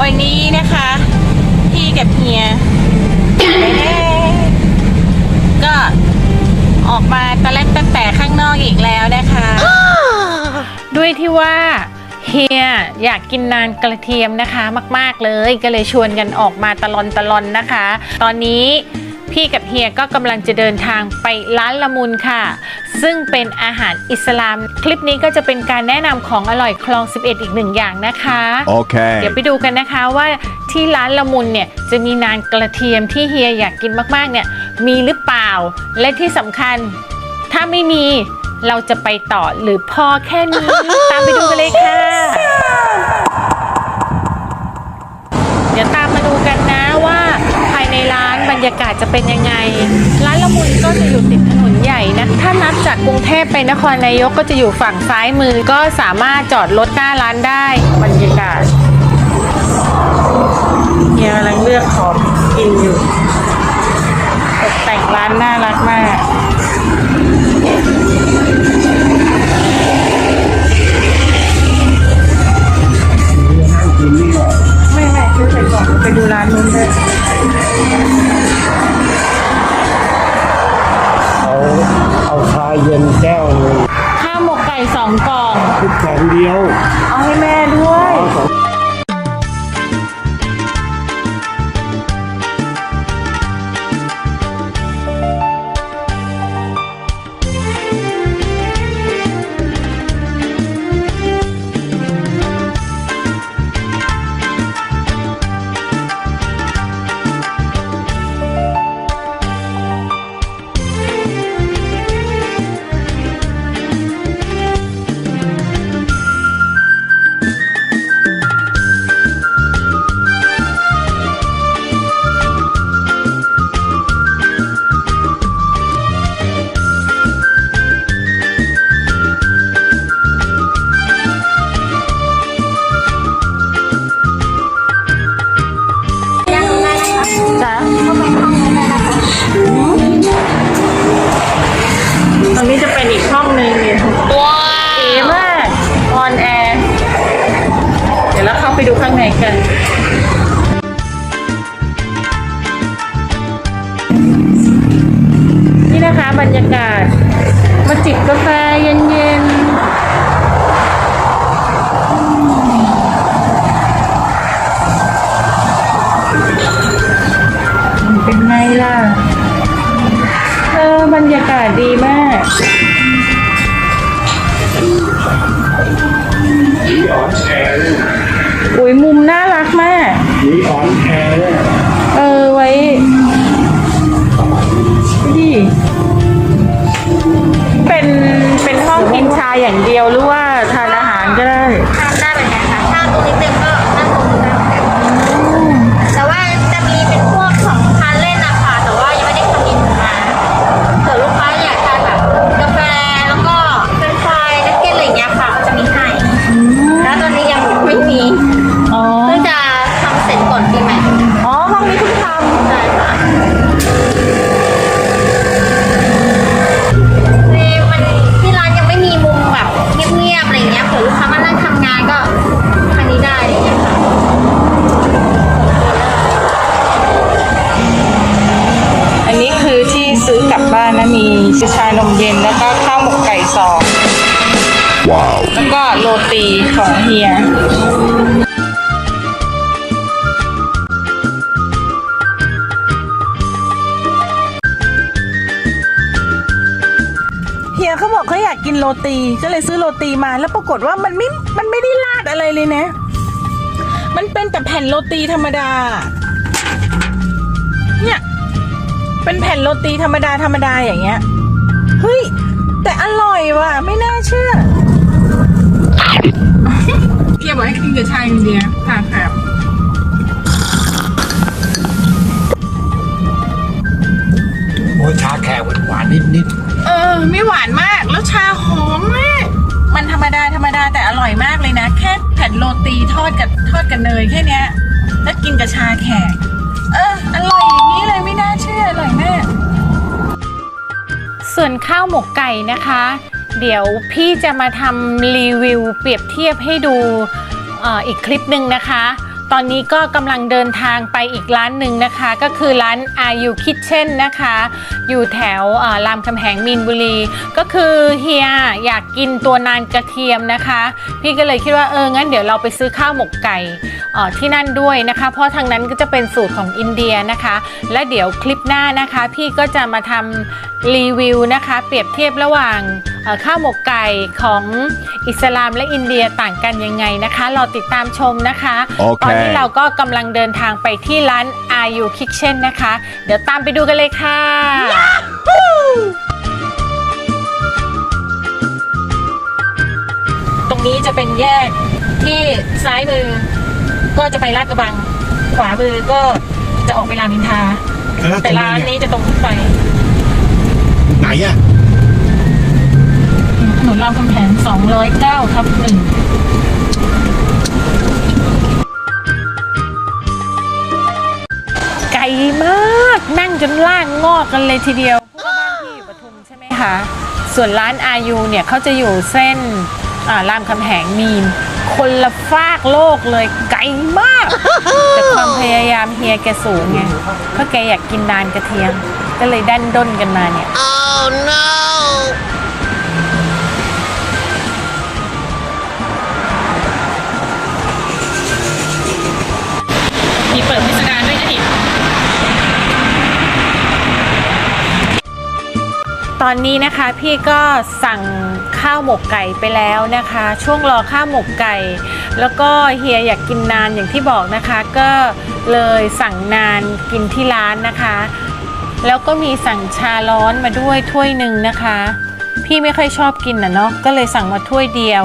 วันนี้นะคะ พี่กับเฮียก็ออกมาตะเล็ดตั้งแต่ข้างนอกอีกแล้วนะคะ ด้วยที่ว่าเฮียอยากกินนานกระเทียมนะคะ มาก ๆเลยก็เลยชวนกันออกมาตะลอนตะลอนนะคะ ตอนนี้ พี่กับเฮียก็กำลังจะเดินทางไปร้านละมุนค่ะ ซึ่งเป็นอาหารอิสลาม คลิปนี้ก็จะเป็นการแนะนำของอร่อยคลอง 11 อีกหนึ่งอย่างนะคะ Okay. เดี๋ยวไปดูกันนะคะว่าที่ร้านละมุนเนี่ยจะมีนานกระเทียมที่เฮียอยากกินมากๆเนี่ยมีหรือเปล่า และที่สำคัญถ้าไม่มีเราจะไปต่อหรือพอแค่นี้ ตามไปดูกันเลยค่ะ เดี๋ยวตามมาดูกันนะว่าภายในร้านบรรยากาศจะเป็นยังไง ร้านละมุนก็จะอยู่ติดถนนใหญ่นะ ถ้านับจากกรุงเทพไปนครนายกก็จะอยู่ฝั่งซ้ายมือก็สามารถจอดรถหน้าร้านได้ บรรยากาศเฮียกำลังเลือกของกินอยู่ ตกแต่งร้านหน้าร้าน เอาชาเย็นแก้วหนึงข้าวหมกไก่สองกล่อง คิดแสนเดียว เอาให้แม่ด้วยเอาสอง กันนี่นะคะบรรยากาศ มาจิบกาแฟเย็นๆ เป็นไงล่ะ เออบรรยากาศดีมาก ยอุ้ยมุมน่ารักมากนีออนแอร์เนี่ยเออไว้นี่เป็นเป็นห้องกินชาอย่างเดียวหรือว่าทานอาหารก็ได้ ทานได้เหมือนกันค่ะถ้าตรงนิดนึงก็ ชานมเย็นแล้วก็ข้าวหมกไก่สอง Wow. แล้วก็โรตีของเฮียเฮียเขาบอกเขาอยากกินโรตีก็เลยซื้อโรตีมาแล้วปรากฏว่ามันไม่ มันไม่ได้ราดอะไรเลยนะ มันเป็นแต่แผ่นโรตีธรรมดา เนี่ย เป็นแผ่นโรตีธรรมดาธรรมดาอย่างเงี้ย เฮ้ย แต่อร่อยว่ะ ไม่น่าเชื่อเพียบอกให้กินกับชาอย่างเดียวค่ะครับโอ้ชาแขกหวานๆนิดเออ ไม่หวานมากแล้วชาหอมมาก มันธรรมดาธรรมดาแต่อร่อยมากเลยนะ แค่แผ่นโรตีทอดกับทอดกับเนยแค่เนี้ย แล้วกินกับชาแขก เออ อร่อยอย่างนี้เลยไม่น่าเชื่ออร่อยมาก ส่วนข้าวหมกไก่นะคะ เดี๋ยวพี่จะมาทำรีวิวเปรียบเทียบให้ดูออีกคลิปหนึ่งนะคะ ตอนนี้ก็กำลังเดินทางไปอีกร้านหนึ่งนะคะ ก็คือร้าน Are You Kitchen นะคะ อยู่แถวรามคำแหงมีนบุรี ก็คือเฮียอยากกินตัวนานกระเทียมนะคะ พี่ก็เลยคิดว่าเอองั้นเดี๋ยวเราไปซื้อข้าวหมกไก่ ที่นั่นด้วยนะคะ เพราะทางนั้นก็จะเป็นสูตรของอินเดียนะคะ และเดี๋ยวคลิปหน้านะคะ พี่ก็จะมาทำรีวิวนะคะ เปรียบเทียบระหว่างเอ่อข้าวหมกไก่ของอิสลามและอินเดียต่างกันยังไงนะคะรอติดตามชมนะคะโอเคตอนนี้เราก็กำลังเดินทางไปที่ร้าน Are You Kitchen นะคะ เดี๋ยวตามไปดูกันเลยค่ะตรงนี้จะเป็นแยกที่ซ้ายมือ ก็จะไปลาดกระบัง ขวามือก็จะออกไปรามอินทราแล้วแต่ร้านนี้จะตรงขึ้นไปไหนอะถนนรามคำแหง209ทับหนึ่งไกลมากนั่งจนล่างงอกกันเลยทีเดียวเพราะว่าบ้านพี่อยู่ปทุมใช่ไหมคะ ส่วนร้านอายุเนี่ยเขาจะอยู่เส้นอ่ารามคำแหงมีน คนละฟากโลกเลยไกลมาก แต่ความพยายามเฮียแกสูงไงเพราะแกอยากกินนานกระเทียม ก็เลยดันด้นกันมาเนี่ยมีเปิดพิสดารด้วยนะดิตอนนี้นะคะพี่ก็สั่ง ข้าวหมกไก่ไปแล้วนะคะ ช่วงรอข้าวหมกไก่ แล้วก็เฮียอยากกินนานอย่างที่บอกนะคะ ก็เลยสั่งนานกินที่ร้านนะคะ แล้วก็มีสั่งชาร้อนมาด้วยถ้วยหนึ่งนะคะ พี่ไม่ค่อยชอบกินนะเนาะก็เลยสั่งมาถ้วยเดียว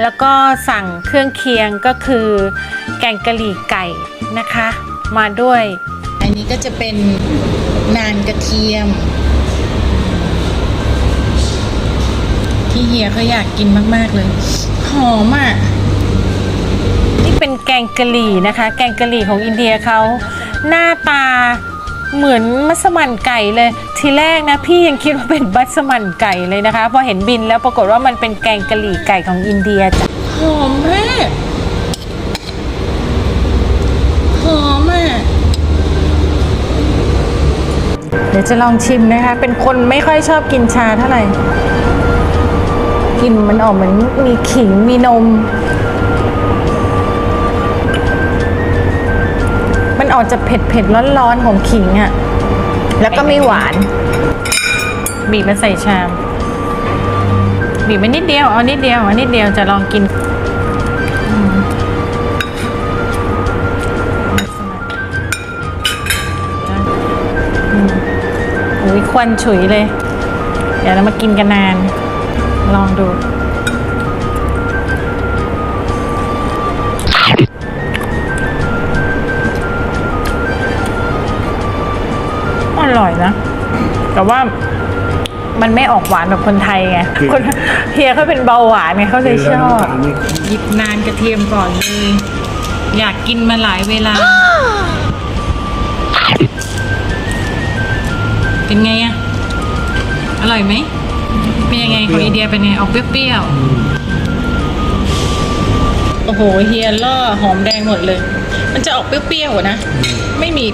แล้วก็สั่งเครื่องเคียงก็คือแกงกะหรี่ไก่นะคะ มาด้วย นนี้ก็จะเป็นนานกระเทียม ที่เฮียเขาอยากกินมาก ๆ เลย หอมอะ นี่เป็นแกงกะหรี่นะคะ แกงกะหรี่ของอินเดียเขา หน้าตาเหมือนมัสมั่นไก่เลย ทีแรกนะพี่ยังคิดว่าเป็นมัสมั่นไก่เลยนะคะ พอเห็นบินแล้วปรากฏว่ามันเป็นแกงกะหรี่ไก่ของอินเดียจ้ะหอมมากหอมอะเดี๋ ยวจะลองชิมนะคะ เป็นคนไม่ค่อยชอบกินชาเท่าไหร่กลินมันออกเหมือนมีขิงมีนม มันออกจะเผ็ดเผ็ดร้อนร้อนๆของขิงอะ่ะ แล้วก็ไม่หวาน บีบมาใส่ชาม บีบมานิดเดียว เอานิดเดียวเอานิดเดียวจะลองกิน ควันฉุยเลย เดี๋ยวเรามากินกันนาน ลองดูอร่อยนะ แต่ว่ามันไม่ออกหวานแบบคนไทยไงคนเฮียเขาเป็นเบาหวานไงเขาเลยชอบ หยิบนานกระเทียมก่อนเลย อยากกินมาหลายเวลา เป็นไงอะอร่อยไหม เป็นยังไงของอินเดียเป็นไง ออกเปรี้ยวๆ โอ้โห เฮียล่อหอมแดงหมดเลย มันจะออกเปรี้ยวๆอะนะ ไม่มี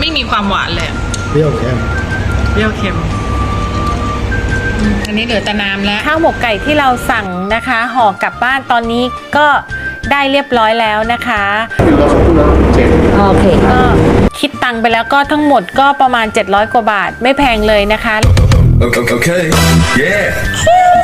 ไม่มีความหวานเลยอะเปรี้ยวแค่เปรี้ยวเค็มอันนี้เหลือแต่น้ำแล้ว ข้าวหมกไก่ที่เราสั่งนะคะห่อกลับบ้านตอนนี้ก็ได้เรียบร้อยแล้วนะคะโอเค ก็คิด ตังค์ไปแล้วก็ทั้งหมดก็ประมาณ 700 กว่าบาทไม่แพงเลยนะคะ Okay. okay. Yeah.